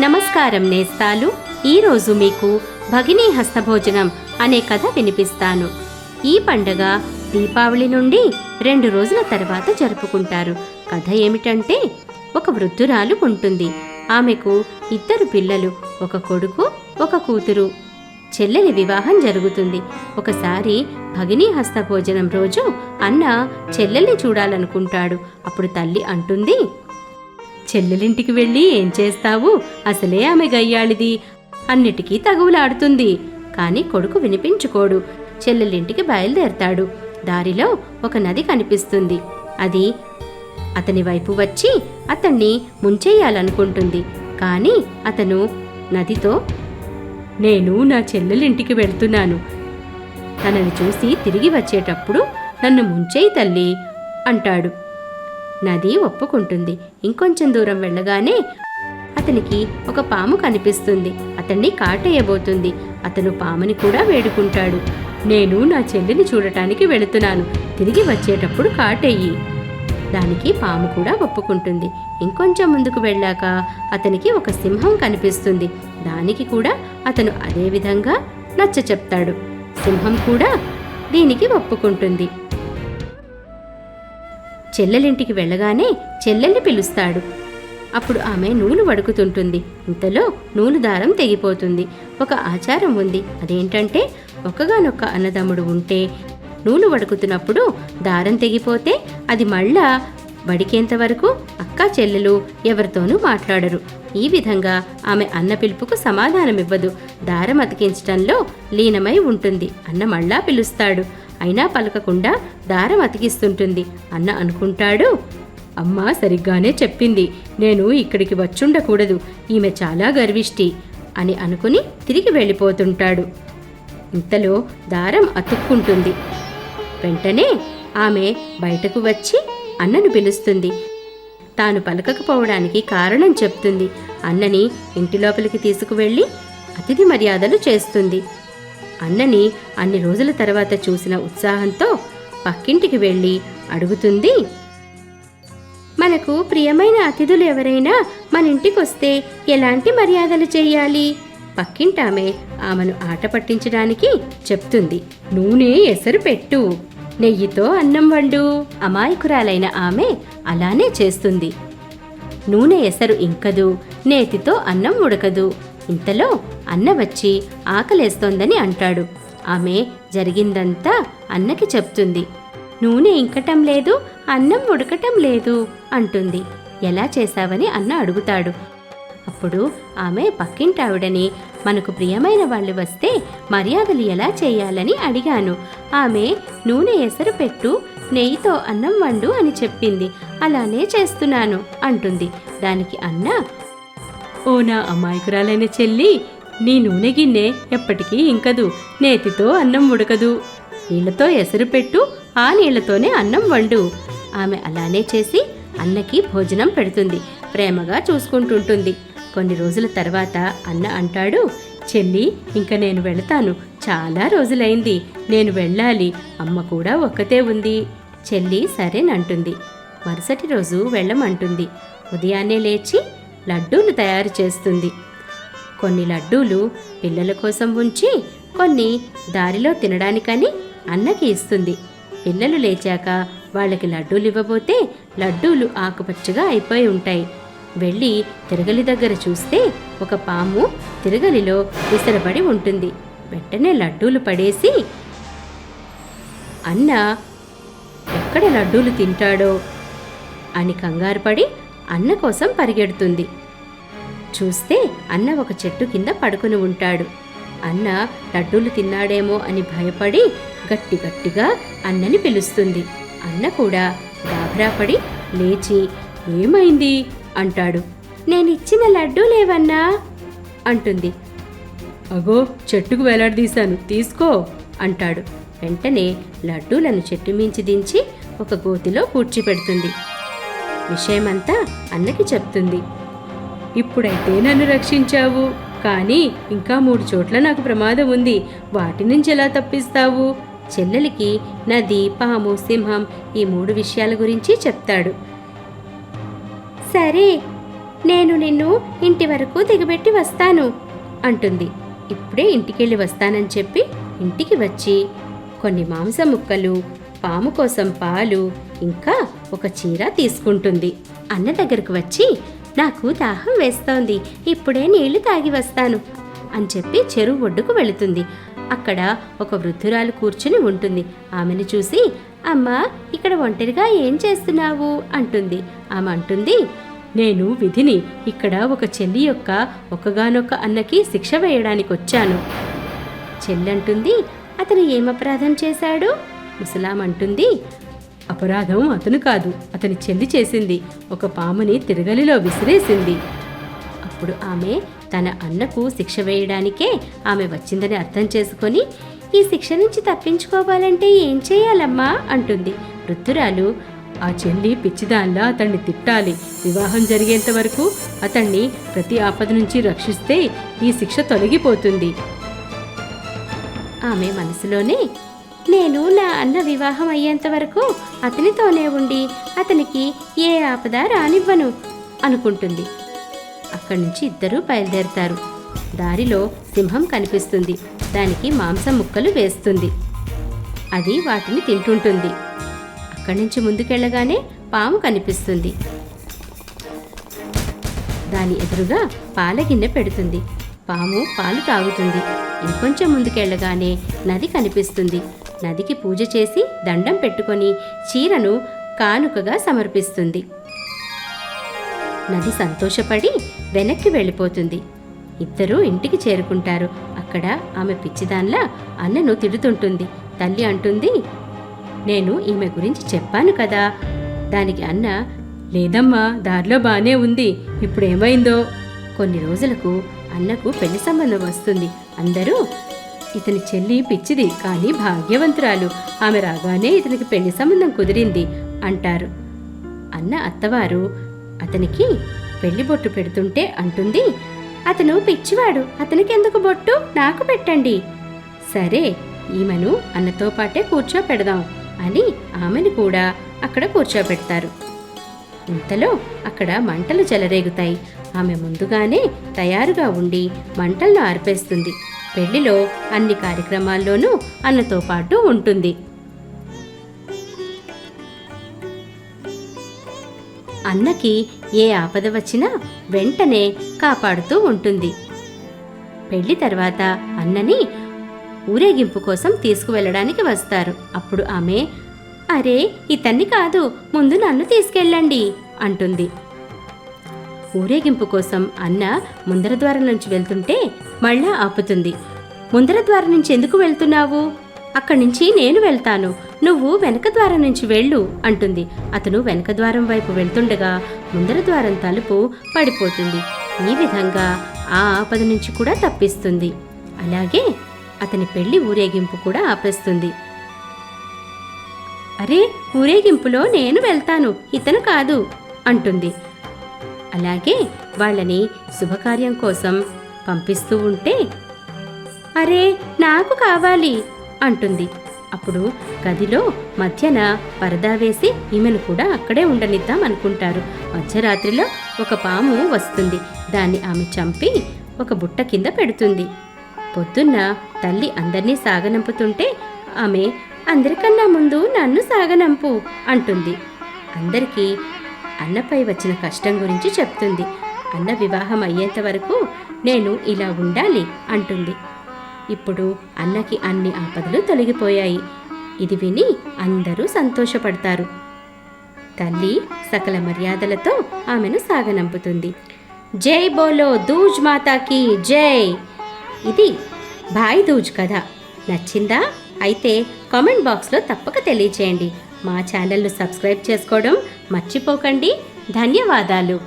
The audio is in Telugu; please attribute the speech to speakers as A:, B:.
A: నమస్కారం నేస్తాలు. ఈరోజు మీకు భగినీ హస్తభోజనం అనే కథ వినిపిస్తాను. ఈ పండగ దీపావళి నుండి రెండు రోజుల తర్వాత జరుపుకుంటారు. కథ ఏమిటంటే ఒక వృద్ధురాలు ఉంటుంది. ఆమెకు ఇద్దరు పిల్లలు ఒక కొడుకు ఒక కూతురు. చెల్లెలి వివాహం జరుగుతుంది. ఒకసారి భగినీ హస్తభోజనం రోజు అన్న చెల్లెల్ని చూడాలనుకుంటాడు. అప్పుడు తల్లి అంటుంది చెల్లెలింటికి వెళ్ళి ఏం చేస్తావు? అసలే ఆమె గయ్యాళిది. అన్నిటికీ తగువులాడుతుంది. కాని కొడుకు వినిపించుకోడు. చెల్లెలింటికి బయలుదేరతాడు. దారిలో ఒక నది కనిపిస్తుంది. అది అతని వైపు వచ్చి అతన్ని ముంచెయ్యాలనుకుంటుంది కానీ అతను నదితో నేను నా చెల్లెలింటికి వెళ్తున్నాను. తనని చూసి తిరిగి వచ్చేటప్పుడు నన్ను ముంచేయి తల్లి అంటాడు. నది ఒప్పుకుంటుంది. ఇంకొంచెం దూరం వెళ్ళగానే అతనికి ఒక పాము కనిపిస్తుంది. అతన్ని కాటేయబోతుంది. అతను పాముని కూడా వేడుకుంటాడు. నేను నా చెల్లిని చూడటానికి వెళుతున్నాను. తిరిగి వచ్చేటప్పుడు కాటేయి. దానికి పాము కూడా ఒప్పుకుంటుంది. ఇంకొంచెం ముందుకు వెళ్ళాక అతనికి ఒక సింహం కనిపిస్తుంది. దానికి కూడా అతను అదే విధంగా నచ్చ చెప్తాడు సింహం కూడా దీనికి ఒప్పుకుంటుంది. చెల్లెలింటికి వెళ్ళగానే చెల్లెల్ని పిలుస్తాడు. అప్పుడు ఆమె నూలు వడుకుతుంటుంది. ఇంతలో నూలు దారం తెగిపోతుంది. ఒక ఆచారం ఉంది. అదేంటంటే ఒకగానొక్క అన్నదమ్ముడు ఉంటే నూలు వడుకుతున్నప్పుడు దారం తెగిపోతే అది మళ్ళా వడికేంత వరకు అక్క చెల్లెలు ఎవరితోనూ మాట్లాడరు. ఈ విధంగా ఆమె అన్న పిలుపుకు సమాధానమివ్వదు. దారం అతికించటంలో లీనమై ఉంటుంది. అన్న మళ్ళా పిలుస్తాడు. అయినా పలకకుండా దారం అతికిస్తుంటుంది అన్న అనుకుంటాడు. అమ్మ సరిగ్గానే చెప్పింది నేను ఇక్కడికి వచ్చుండకూడదు ఈమె చాలా గర్విష్టి అని అనుకుని తిరిగి వెళ్ళిపోతుంటాడు. ఇంతలో దారం అతుక్కుంటుంది. వెంటనే ఆమె బయటకు వచ్చి అన్నను పిలుస్తుంది. తాను పలకకపోవడానికి కారణం చెప్తుంది. అన్నని ఇంటి లోపలికి తీసుకువెళ్ళి అతిథి మర్యాదలు చేస్తుంది. అన్నని అన్ని రోజుల తర్వాత చూసిన ఉత్సాహంతో పక్కింటికి వెళ్ళి అడుగుతుంది. మనకు ప్రియమైన అతిథులు ఎవరైనా మన ఇంటికొస్తే ఎలాంటి మర్యాదలు చేయాలి? పక్కింటామె ఆమెను ఆట పట్టించడానికి చెప్తుంది. నూనె ఎసరు పెట్టు. నెయ్యితో అన్నం వండు. అమాయకురాలైన ఆమె అలానే చేస్తుంది. నూనె ఎసరు ఇంకదు. నేతితో అన్నం ఉడకదు. ఇంతలో అన్న వచ్చి ఆకలేస్తోందని అంటాడు. ఆమె జరిగిందంతా అన్నకి చెప్తుంది. నూనె ఇంకటం లేదు అన్నం ఉడకటం లేదు అంటుంది. ఎలా చేశావని అన్న అడుగుతాడు. అప్పుడు ఆమె పక్కింటావిడని మనకు ప్రియమైన వాళ్ళు వస్తే మర్యాదలు ఎలా చేయాలని అడిగాను. ఆమె నూనె ఎసరు పెట్టు నెయ్యితో అన్నం వండు అని చెప్పింది. అలానే చేస్తున్నాను అంటుంది. దానికి అన్న ఓ నా అమాయకురాలైన చెల్లి నీ నూనె గిన్నె ఎప్పటికీ ఇంకదు నేతితో అన్నం ఉడకదు. నీళ్ళతో ఎసరు పెట్టు ఆ నీళ్ళతోనే అన్నం వండు. ఆమె అలానే చేసి అన్నకి భోజనం పెడుతుంది ప్రేమగా చూసుకుంటుంటుంది. కొన్ని రోజుల తర్వాత అన్న అంటాడు చెల్లి ఇంక నేను వెళతాను. చాలా రోజులైంది నేను వెళ్ళాలి అమ్మ కూడా ఒక్కతే ఉంది. చెల్లి సరేనంటుంది మరుసటి రోజు వెళ్ళమంటుంది. ఉదయాన్నే లేచి లడ్డూలు తయారు చేస్తుంది. కొన్ని లడ్డూలు పిల్లల కోసం ఉంచి కొన్ని దారిలో తినడానికని అన్నకి ఇస్తుంది. పిల్లలు లేచాక వాళ్ళకి లడ్డూలు ఇవ్వబోతే లడ్డూలు ఆకుపచ్చగా అయిపోయి ఉంటాయి. వెళ్ళి తిరగలి దగ్గర చూస్తే ఒక పాము తిరగలిలో విసరబడి ఉంటుంది. వెంటనే లడ్డూలు పడేసి అన్న ఎక్కడ లడ్డూలు తింటాడో? అని కంగారుపడి అన్న కోసం పరిగెడుతుంది. చూస్తే అన్న ఒక చెట్టు కింద పడుకుని ఉంటాడు. అన్న లడ్డూలు తిన్నాడేమో అని భయపడి గట్టి గట్టిగా అన్నని పిలుస్తుంది. అన్న కూడా గాభరాపడి లేచి ఏమైంది? అంటాడు. నేనిచ్చిన లడ్డూ లేవన్నా? అంటుంది. అగో చెట్టుకు వేలాడదీశాను తీసుకో అంటాడు. వెంటనే లడ్డూలను చెట్టు మించి దించి ఒక గోతిలో పూడ్చిపెడుతుంది విషయమంతా అన్నకి చెప్తుంది. ఇప్పుడైతే నన్ను రక్షించావు. కానీ ఇంకా మూడు చోట్ల నాకు ప్రమాదం ఉంది. వాటి నుంచి ఎలా తప్పిస్తావు? చెల్లెలికి నది పాము సింహం ఈ మూడు విషయాల గురించి చెప్తాడు. సరే నేను నిన్ను ఇంటి వరకు దిగబెట్టి వస్తాను అంటుంది. ఇప్పుడే ఇంటికెళ్ళి వస్తానని చెప్పి ఇంటికి వచ్చి కొన్ని మాంసం ముక్కలు పాము కోసం పాలు ఇంకా ఒక చీర తీసుకుంటుంది. అన్న దగ్గరకు వచ్చి నాకు దాహం వేస్తోంది. ఇప్పుడే నీళ్ళు తాగి వస్తాను అని చెప్పి చెరువు ఒడ్డుకు వెళుతుంది. అక్కడ ఒక వృద్ధురాలు కూర్చుని ఉంటుంది. ఆమెను చూసి అమ్మ ఇక్కడ ఒంటరిగా ఏం చేస్తున్నావు? అంటుంది. ఆమె అంటుంది నేను విధిని ఇక్కడ ఒక చెల్లి యొక్క ఒకగానొక అన్నకి శిక్ష వేయడానికి వచ్చాను. చెల్లంటుంది అతను ఏం అపరాధం చేశాడు? ముసలాం అంటుంది అపరాధం అతను కాదు. అతని చెల్లి చేసింది. ఒక పాముని తిరగలిలో విసిరేసింది. అప్పుడు ఆమె తన అన్నకు శిక్ష వేయడానికే ఆమె వచ్చిందని అర్థం చేసుకొని ఈ శిక్ష నుంచి తప్పించుకోవాలంటే ఏం చేయాలమ్మా? అంటుంది. వృద్ధురాలు ఆ చెల్లి పిచ్చిదాన్లా అతన్ని తిట్టాలి. వివాహం జరిగేంత వరకు అతన్ని ప్రతి ఆపద నుంచి రక్షిస్తే ఈ శిక్ష తొలగిపోతుంది. ఆమె మనసులోనే నేను నా అన్న వివాహం అయ్యేంత వరకు అతనితోనే ఉండి అతనికి ఏ ఆపద రానివ్వను అనుకుంటుంది. అక్కడి నుంచి ఇద్దరూ బయలుదేరతారు. దారిలో సింహం కనిపిస్తుంది. దానికి మాంసం ముక్కలు వేస్తుంది. అది వాటిని తింటుంటుంది. అక్కడి నుంచి ముందుకెళ్ళగానే పాము కనిపిస్తుంది. దాని ఎదురుగా పాల గిన్నె పెడుతుంది. పాము పాలు తాగుతుంది. ఇంకొంచెం ముందుకెళ్ళగానే నది కనిపిస్తుంది. నదికి పూజ చేసి దండం పెట్టుకొని చీరను కానుకగా సమర్పిస్తుంది. నది సంతోషపడి వెనక్కి వెళ్ళిపోతుంది. ఇద్దరూ ఇంటికి చేరుకుంటారు. అక్కడ ఆమె పిచ్చిదాన్లా అన్నను తిడుతుంటుంది. తల్లి అంటుంది నేను ఈమె గురించి చెప్పాను కదా. దానికి అన్న లేదమ్మా దారిలో బాగానే ఉంది. ఇప్పుడు ఏమైందో? కొన్ని రోజులకు అన్నకు పెళ్ళి సంబంధం వస్తుంది. అందరూ ఇతని చెల్లి పిచ్చిది కానీ భాగ్యవంతురాలు. ఆమె రాగానే ఇతనికి పెళ్ళి సంబంధం కుదిరింది అంటారు. అన్న అత్తవారు అతనికి పెళ్ళి బొట్టు పెడుతుంటే అంటుంది అతను పిచ్చివాడు అతనికి ఎందుకు బొట్టు? నాకు పెట్టండి. సరే ఈమెను అన్నతో పాటే కూర్చోపెడదాం అని ఆమెను కూడా అక్కడ కూర్చోపెడతారు. ఇంతలో అక్కడ మంటలు చెలరేగుతాయి. ఆమె ముందుగానే తయారుగా ఉండి మంటలను ఆర్పేస్తుంది. పెళ్ళిలో అన్ని కార్యక్రమాల్లోనూ అన్నతో పాటు ఉంటుంది. అన్నకి ఏ ఆపద వచ్చినా వెంటనే కాపాడుతూ ఉంటుంది. పెళ్ళి తర్వాత అన్నని ఊరేగింపు కోసం తీసుకువెళ్ళడానికి వస్తారు. అప్పుడు ఆమె అరే ఇతన్ని కాదు ముందు నన్ను తీసుకెళ్ళండి అంటుంది. ఊరేగింపు కోసం అన్న ముందర ద్వారం నుంచి వెళ్తుంటే మళ్ళా ఆపుతుంది. ముందర ద్వారం నుంచి ఎందుకు వెళ్తున్నావు? అక్కడి నుంచి నేను వెళ్తాను. నువ్వు వెనక ద్వారం నుంచి వెళ్ళు అంటుంది. అతను వెనక ద్వారం వైపు వెళ్తుండగా ముందర ద్వారం తలుపు పడిపోతుంది. ఈ విధంగా ఆ ఆపద నుంచి కూడా తప్పిస్తుంది. అలాగే అతని పెళ్ళి ఊరేగింపు కూడా ఆపేస్తుంది. అరే ఊరేగింపులో నేను వెళ్తాను. ఇతను కాదు అంటుంది. అలాగే వాళ్ళని శుభకార్యం కోసం పంపిస్తూ ఉంటే అరే నాకు కావాలి అంటుంది. అప్పుడు గదిలో మధ్యన పరదా వేసి ఈమెను కూడా అక్కడే ఉండనిద్దాం అనుకుంటారు. మధ్యరాత్రిలో ఒక పాము వస్తుంది. దాన్ని ఆమె చంపి ఒక బుట్ట కింద పెడుతుంది. పొద్దున్న తల్లి అందరినీ సాగనంపుతుంటే ఆమె అందరికన్నా ముందు నన్ను సాగనంపు అంటుంది. అందరికీ అన్నపై వచ్చిన కష్టం గురించి చెప్తుంది. అన్న వివాహం అయ్యేంత వరకు నేను ఇలా ఉండాలి అంటుంది. ఇప్పుడు అన్నకి అన్ని ఆపదలు తొలగిపోయాయి. ఇది విని అందరూ సంతోషపడతారు. తల్లి సకల మర్యాదలతో ఆమెను సాగనంపుతుంది. జై బోలో దూజ్ మాతాకి జై. ఇది భాయ్ దూజ్ కథ. నచ్చిందా? అయితే కామెంట్ బాక్స్లో తప్పక తెలియచేయండి. మా ఛానల్ను సబ్స్క్రైబ్ చేసుకోవడం మర్చిపోకండి. ధన్యవాదాలు.